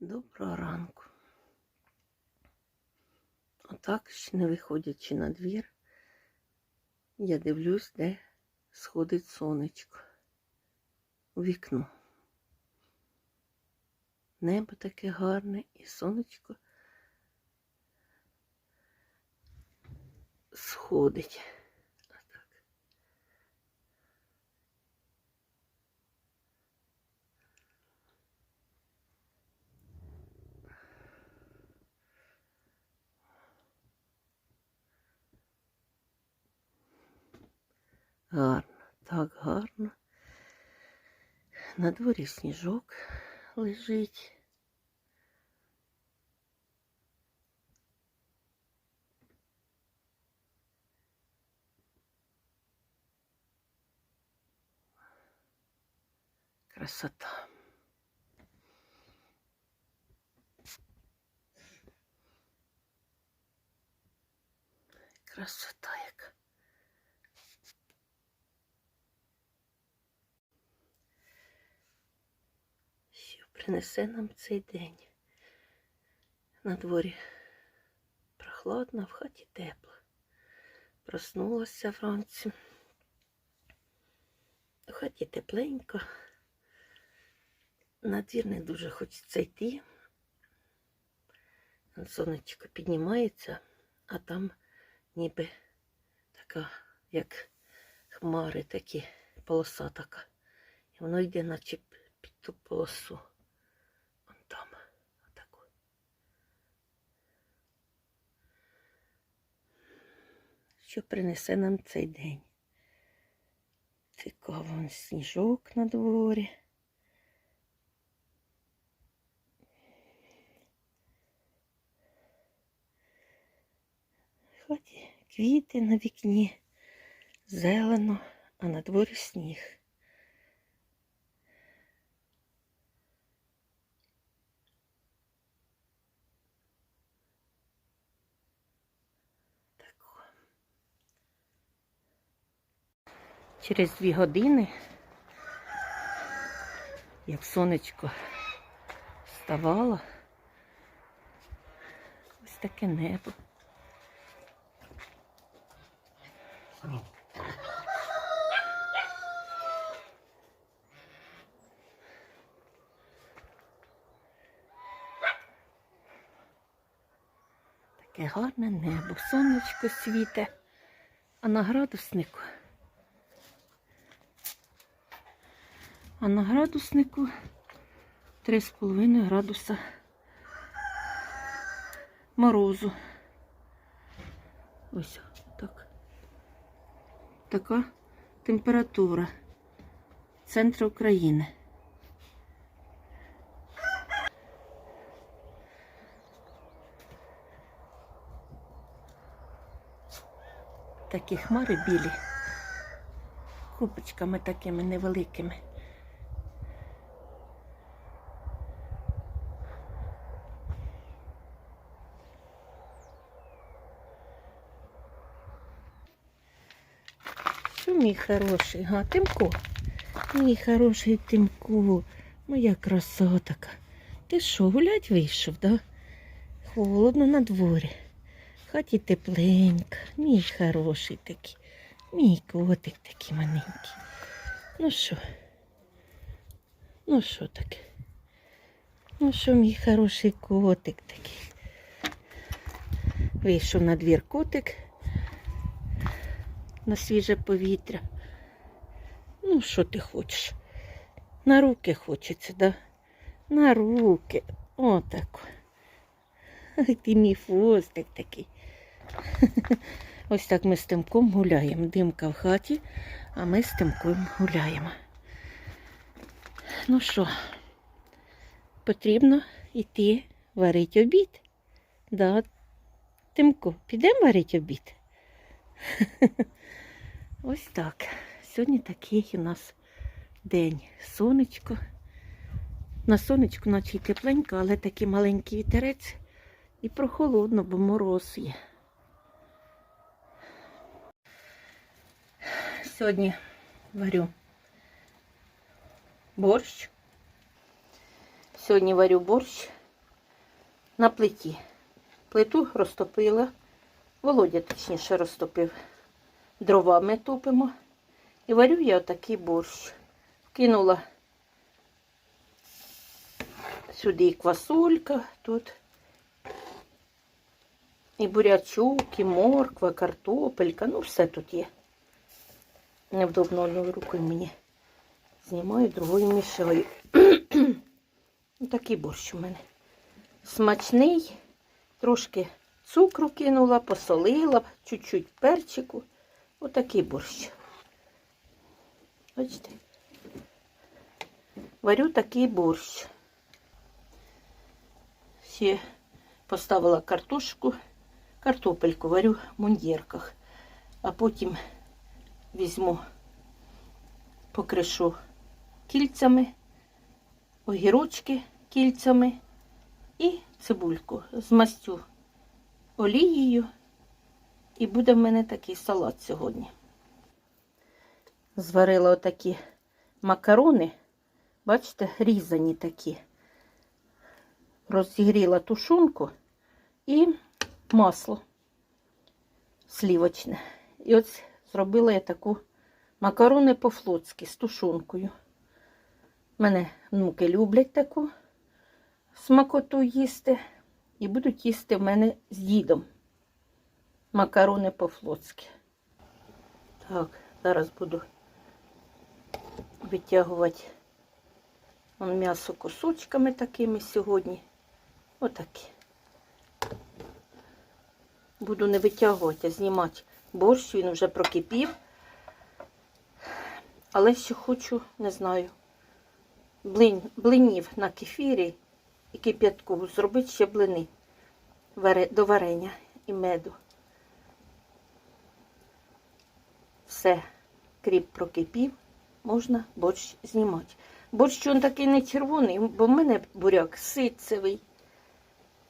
Доброго ранку. Отак, ще не виходячи на двір, я дивлюсь, де сходить сонечко. У вікно. Небо таке гарне і сонечко сходить. Гарно, так гарно. На дворі сніжок лежить. Красота. Красота яка. Принесе нам цей день? На дворі прохладно, в хаті тепло. Проснулася вранці. В хаті тепленько. На двір не дуже хочеться йти. Сонечко піднімається, а там ніби така, як хмари такі, полоса така. І воно йде наче під ту полосу. Вон там. Отаку. Що принесе нам цей день? Цікаво, вон сніжок на дворі. В квіти на вікні, зелено, а на дворі сніг. Через дві години, як сонечко вставало, ось таке небо. Таке гарне небо, сонечко світе, а на градуснику. На градуснику 3,5 градуса морозу. Ось так. Така температура центру України. Такі хмари білі, купочками такими невеликими. Мій хороший, га, Тимко? Мій хороший Тимко, моя красотка. Ти що, гулять вийшов, да? Холодно на дворі. Хаті тепленько, мій хороший такий, мій котик такий маленький. Ну що? Ну що таке? Ну що, мій хороший котик такий? Вийшов на двір котик на свіже повітря. Ну, що ти хочеш? На руки хочеться, да? На руки. Отако. Ай, ти мій хвостик такий. Ось так ми з Тимком гуляємо. Димка в хаті, а ми з Тимком гуляємо. Ну що, потрібно йти варити обід. Да, Тимко, підемо варити обід? Ось так. Сьогодні такий у нас день. Сонечко. На сонечку наче й тепленько, але такий маленький вітерець і прохолодно, бо мороз є. Сьогодні варю борщ. Сьогодні варю борщ на плиті. Плиту розтопила. Володя, точніше, розтопив. Дровами топимо. І варю я отакий борщ. Кинула сюди і квасолька тут. І бурячок, і морква, картопелька. Ну, все тут є. Невдобно одною рукою мені. Знімаю, другою мішаю. Такий борщ у мене. Смачний. Трошки цукру кинула, посолила, чуть-чуть перчику. Отакий борщ. Бачите? Варю такий борщ. Ще поставила картошку, картопельку варю в мундірках, а потім візьму, покришу кільцями, огірочки кільцями і цибульку змастю олією. І буде в мене такий салат сьогодні. Зварила отакі макарони, бачите, різані такі. Розігріла тушонку і масло слівочне. І ось зробила я таку макарони по-флотськи з тушонкою. Мене внуки люблять таку смакоту їсти. І будуть їсти в мене з дідом. Макарони по-флотськи. Так, зараз буду витягувати вон м'ясо кусочками такими сьогодні. Отакі. Буду не витягувати, а знімати борщ, він вже прокипів. Але ще хочу, не знаю, блин, блинів на кефірі і кип'ятку. Зробити ще блини до варення і меду. Все, кріп прокипів, можна борщ знімати. Борщ він такий не червоний, бо в мене буряк ситцевий.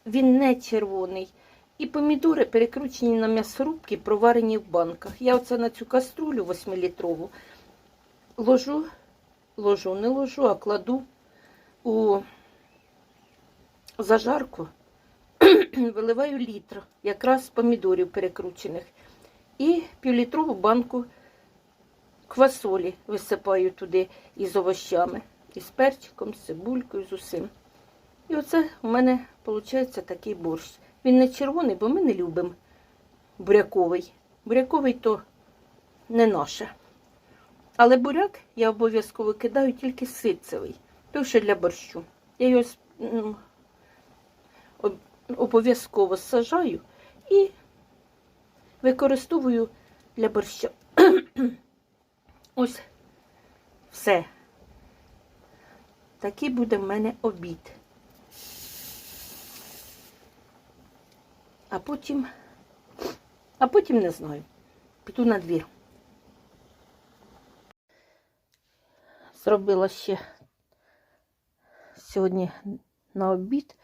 Він не червоний. І помідори перекручені на м'ясорубки, проварені в банках. Я оце на цю каструлю 8-літрову ложу, ложу, не ложу, а кладу у зажарку, виливаю літр, якраз помідорів перекручених. І півлітрову банку квасолі висипаю туди із овощами, із перчиком, з цибулькою, з усім. І оце у мене виходить такий борщ. Він не червоний, бо ми не любимо буряковий. Буряковий то не наше. Але буряк я обов'язково кидаю тільки ситцевий, той що для борщу. Я його м, обов'язково сажаю і використовую для борща. Ось все. Такий буде в мене обід. А потім, а потім не знаю. Піду на двір. Зробила ще сьогодні на обід.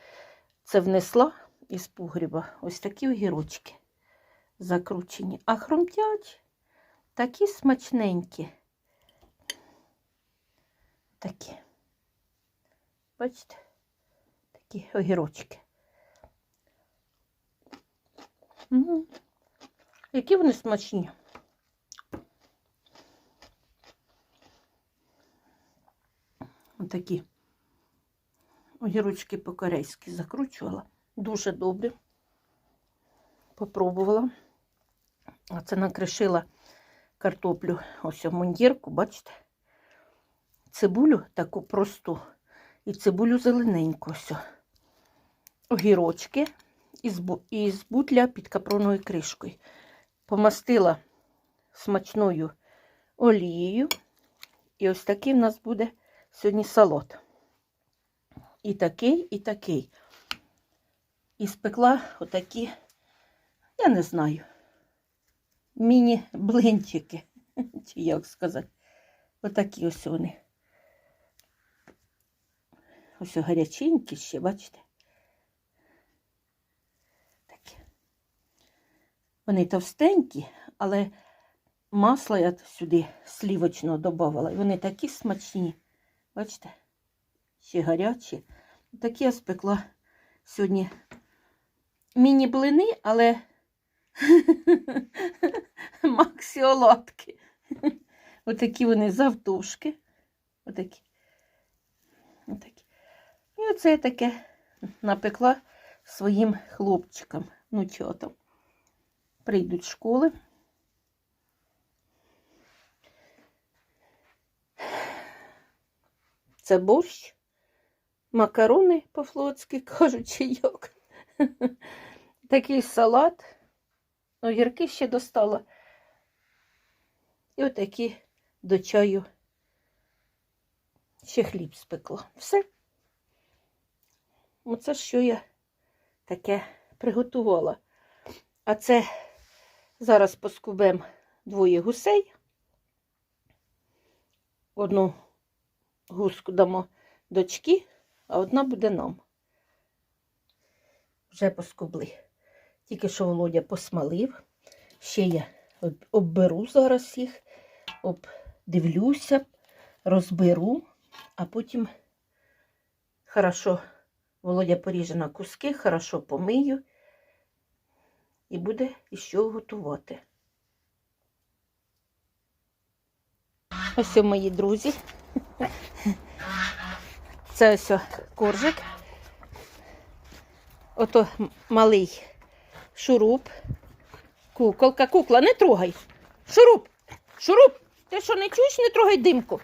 Це внесла із погріба ось такі огірочки закручені. А хрумтять такі смачненькі. Такі. Бачите? Такі огірочки. М, Які вони смачні. Отакі огірочки по-корейськи закручувала. Дуже добре. Попробувала. А це накришила картоплю ось мундірку, бачите? Цибулю таку просту. І цибулю зелененьку. Ось. Огірочки із бутля під капроною кришкою. Помастила смачною олією. І ось такий в нас буде сьогодні салат. І такий, і такий. І спекла отакі, я не знаю, міні-блинчики, чи як сказати. Отакі ось вони. Ось гаряченькі ще, бачите? Такі. Вони товстенькі, але масло я сюди слівочного додавала. І вони такі смачні. Бачите? Ще гарячі. Такі я спекла сьогодні міні-блини, але максіоладки. Отакі вони завтовшки. Отакі. Отакі. І оце я таке напекла своїм хлопчикам, ну там. Прийдуть з школи. Це борщ, макарони по-флотськи кажуть, чи як. Такий салат. Огірки ще достала. І отакі до чаю ще хліб спекла. Все. Оце що я таке приготувала. А це зараз поскубем двоє гусей. Одну гуску дамо дочки, а одна буде нам. Вже поскубли. Тільки що Володя посмалив. Ще я обберу зараз їх, обдивлюся, розберу, а потім хорошо Володя поріже на куски, хорошо помию і буде іще готувати. Ось мої друзі. Це ось коржик. Ото малий шуруп. Куколка, кукла, не трогай. Шуруп, шуруп. Ти що не чуєш, не трогай димку.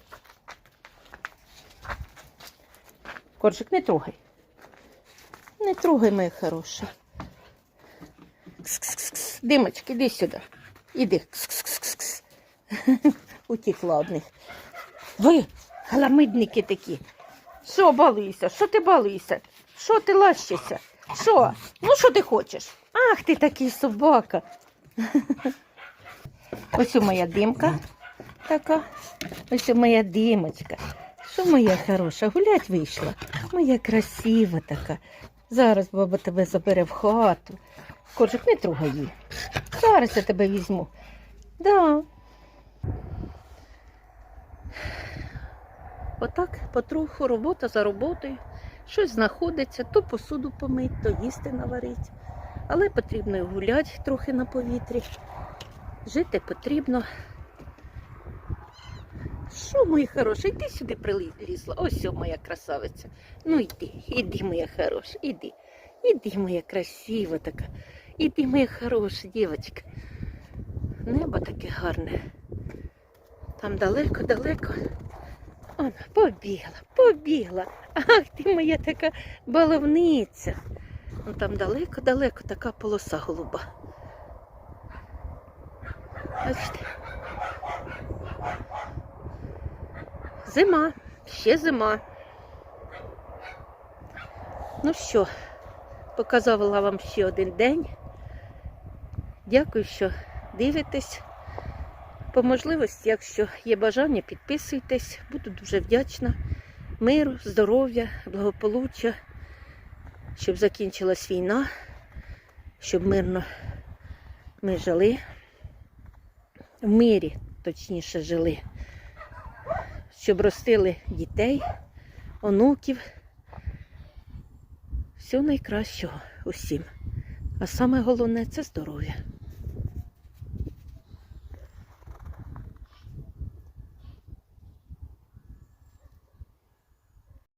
Коржик, не трогай. Не трогай, моя хороша. Кс-кс-кс. Димочки, іди сюди. Іди. Кс-кс-кс-кс. Утікла одних. Ви, халамидники такі. Що балуєшся? Що ти балуєшся? Що ти лащишся? Що? Ну, що ти хочеш? Ах, ти такий собака. Ось у моя димка така. Ось у моя димочка. Що моя хороша? Гулять вийшла. Моя красива така. Зараз баба тебе забере в хату. Коржик, не трогай її. Зараз я тебе візьму. Да. Отак потроху робота за роботою. Щось знаходиться, то посуду помить, то їсти наварить. Але потрібно гуляти трохи на повітрі. Жити потрібно. Що, моя хороша, йди сюди прилізла. Ось моя красавиця. Ну йди, іди, моя хороша, іди. Іди, моя красива така. Іди, моя хороша дівчинка. Небо таке гарне. Там далеко-далеко. Вона побігла, побігла. Ах ти моя така баловниця. Там далеко-далеко така полоса голуба. Бачите? Зима, ще зима. Ну що, показала вам ще один день. Дякую, що дивитесь. По можливості, якщо є бажання, підписуйтесь. Буду дуже вдячна. Миру, здоров'я, благополуччя, щоб закінчилась війна, щоб мирно ми жили. В мирі, точніше, жили. Щоб ростили дітей, онуків. Всього найкращого усім. А саме головне це здоров'я.